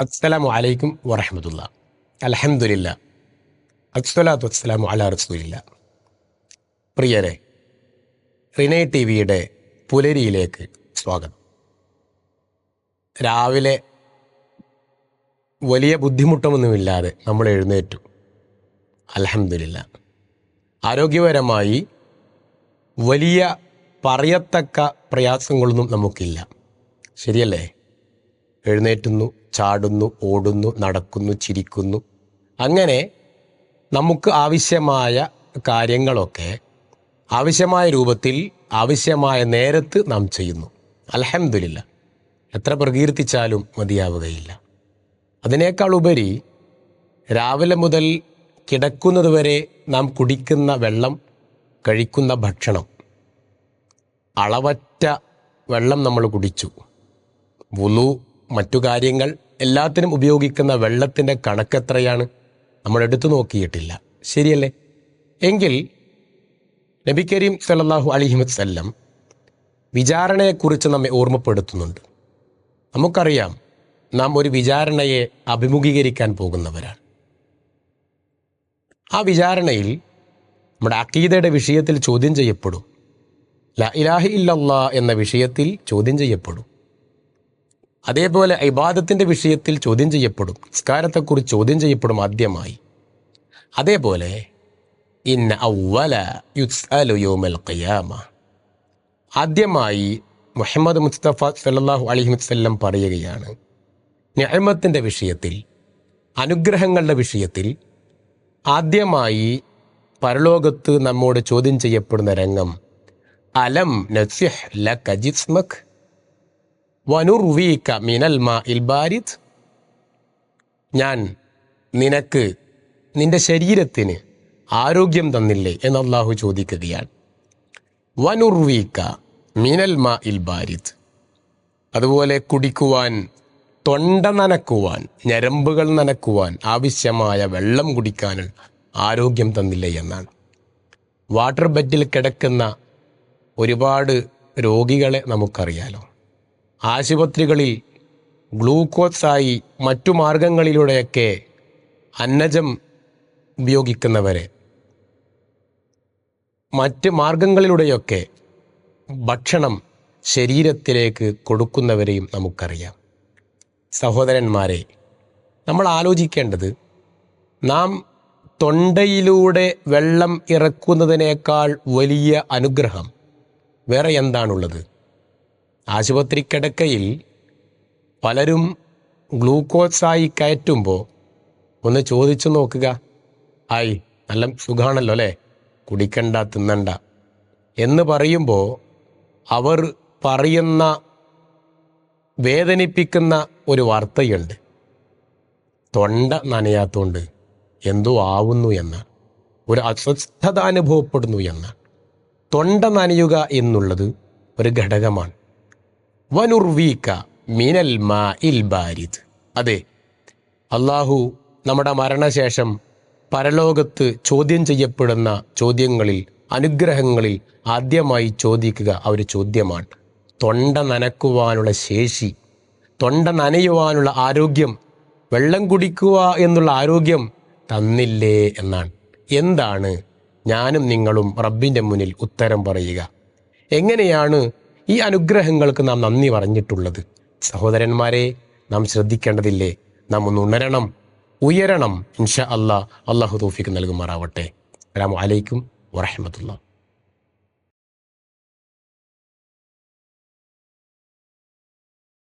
അസ്സലാമു അലൈക്കും വറഹമത്തുള്ള. അലഹമുല്ല അസ്സലാത്തു അസ്സലാമു അല റസൂലില്ല. പ്രിയരെ റിനേ ടി വിയുടെ പുലരിയിലേക്ക് സ്വാഗതം. രാവിലെ വലിയ ബുദ്ധിമുട്ടൊന്നുമില്ലാതെ നമ്മൾ എഴുന്നേറ്റു. അലഹമില്ല ആരോഗ്യപരമായി വലിയ പറയത്തക്ക പ്രയാസങ്ങളൊന്നും നമുക്കില്ല. ശരിയല്ലേ? എഴുന്നേറ്റുന്നു ചാടുന്നു ഓടുന്നു നടക്കുന്നു ചിരിക്കുന്നു. അങ്ങനെ നമുക്ക് ആവശ്യമായ കാര്യങ്ങളൊക്കെ ആവശ്യമായ രൂപത്തിൽ ആവശ്യമായ നേരത്ത് നാം ചെയ്യുന്നു. അലഹമില്ല എത്ര പ്രകീർത്തിച്ചാലും മതിയാവുകയില്ല. അതിനേക്കാൾ ഉപരി രാവിലെ മുതൽ കിടക്കുന്നത് വരെ നാം കുടിക്കുന്ന വെള്ളം കഴിക്കുന്ന ഭക്ഷണം അളവറ്റ വെള്ളം നമ്മൾ കുടിച്ചു. വുളു മറ്റു കാര്യങ്ങൾ എല്ലാത്തിനും ഉപയോഗിക്കുന്ന വെള്ളത്തിന്റെ കണക്കെത്രയാണ് നമ്മൾ എടുത്തു നോക്കിയിട്ടില്ല. ശരിയല്ലേ? എങ്കിൽ നബി കരീം സല്ലല്ലാഹു അലൈഹി വസല്ലം വിചാരണയെക്കുറിച്ച് നമ്മെ ഓർമ്മപ്പെടുത്തുന്നുണ്ട്. നമുക്കറിയാം നാം ഒരു വിചാരണയെ അഭിമുഖീകരിക്കാൻ പോകുന്നവരാണ്. ആ വിചാരണയിൽ നമ്മുടെ അക്കീദയുടെ വിഷയത്തിൽ ചോദ്യം ചെയ്യപ്പെടും. ല ഇലാഹി ഇല്ലല്ലാ എന്ന വിഷയത്തിൽ ചോദ്യം ചെയ്യപ്പെടും. അതേപോലെ ഇബാദത്തിന്റെ വിഷയത്തിൽ ചോദ്യം ചെയ്യപ്പെടും. നിസ്കാരത്തെക്കുറിച്ച് ചോദ്യം ചെയ്യപ്പെടും ആദ്യമായി. അതേപോലെ ഇന്ന ഔവല യുസ്അലു യൗമൽ ഖിയാമ. ആദ്യമായി മുഹമ്മദ് മുസ്തഫ സല്ലല്ലാഹു അലൈഹി വസല്ലം പറയുകയാണ് നിഅമത്തിന്റെ വിഷയത്തിൽ അനുഗ്രഹങ്ങളുടെ വിഷയത്തിൽ ആദ്യമായി പരലോകത്ത് നമ്മോട് ചോദ്യം ചെയ്യപ്പെടുന്ന രംഗം അലം നസിഹ് ലക ജിസ്മക് വനുർവീക മിനൽ മാ ഇൽ ബാരിദ്. ഞാൻ നിനക്ക് നിന്റെ ശരീരത്തിന് ആരോഗ്യം തന്നില്ലേ എന്ന് അള്ളാഹു ചോദിക്കുകയാണ്. വനുർവീക്ക മിനൽ മാ ഇൽ ബാരിദ്. അതുപോലെ കുടിക്കുവാൻ തൊണ്ട നനക്കുവാൻ ഞരമ്പുകൾ നനക്കുവാൻ ആവശ്യമായ വെള്ളം കുടിക്കാൻ ആരോഗ്യം തന്നില്ലേ എന്നാണ്. വാട്ടർ ബെഡിൽ കിടക്കുന്ന ഒരുപാട് രോഗികളെ നമുക്കറിയാലോ. ആശുപത്രികളിൽ ഗ്ലൂക്കോസായി മറ്റു മാർഗങ്ങളിലൂടെയൊക്കെ അന്നജം ഉപയോഗിക്കുന്നവരെ. മറ്റ് മാർഗങ്ങളിലൂടെയൊക്കെ ഭക്ഷണം ശരീരത്തിലേക്ക് കൊടുക്കുന്നവരെയും നമുക്കറിയാം. സഹോദരന്മാരെ നമ്മൾ ആലോചിക്കേണ്ടത് നാം തൊണ്ടയിലൂടെ വെള്ളം ഇറക്കുന്നതിനേക്കാൾ വലിയ അനുഗ്രഹം വേറെ എന്താണുള്ളത്? ആശുപത്രി കിടക്കയിൽ പലരും ഗ്ലൂക്കോസായി കയറ്റുമ്പോൾ ഒന്ന് ചോദിച്ചു നോക്കുക. ആയി നല്ല സുഖാണല്ലോ അല്ലേ? കുടിക്കണ്ട തിന്നണ്ട എന്ന് പറയുമ്പോൾ അവർ പറയുന്ന വേദനിപ്പിക്കുന്ന ഒരു വാർത്തയുണ്ട്. തൊണ്ട നനയാത്തോണ്ട് എന്തോ ആവുന്നു എന്ന് ഒരു അസ്വസ്ഥത അനുഭവപ്പെടുന്നു എന്ന്. തൊണ്ട നനയുക എന്നുള്ളത് ഒരു ഘടകമാണ്. വനുർവീക്ക മിനൽ മാ ഇൽ ബാരിദ്. അതെ അള്ളാഹു നമ്മുടെ മരണശേഷം പരലോകത്ത് ചോദ്യം ചെയ്യപ്പെടുന്ന ചോദ്യങ്ങളിൽ അനുഗ്രഹങ്ങളിൽ ആദ്യമായി ചോദിക്കുക ആ ഒരു ചോദ്യമാണ്. തൊണ്ട നനക്കുവാനുള്ള ശേഷി തൊണ്ട നനയുവാനുള്ള ആരോഗ്യം വെള്ളം കുടിക്കുക എന്നുള്ള ആരോഗ്യം തന്നില്ലേ എന്നാണ്. എന്താണ് ഞാനും നിങ്ങളും റബ്ബിന്റെ മുന്നിൽ ഉത്തരം പറയുക. എങ്ങനെയാണ് ഈ അനുഗ്രഹങ്ങൾക്ക് നാം നന്ദി പറഞ്ഞിട്ടുള്ളത്. സഹോദരന്മാരെ നാം ശ്രദ്ധിക്കേണ്ടതില്ലേ? നാം ഒന്ന് ഉണരണം ഉയരണം. ഇൻഷാ അല്ലാ അള്ളാഹു തോഫിക്ക് നൽകുമാറാവട്ടെ. അസ്സലാമു അലൈക്കും വറഹമത്തുള്ള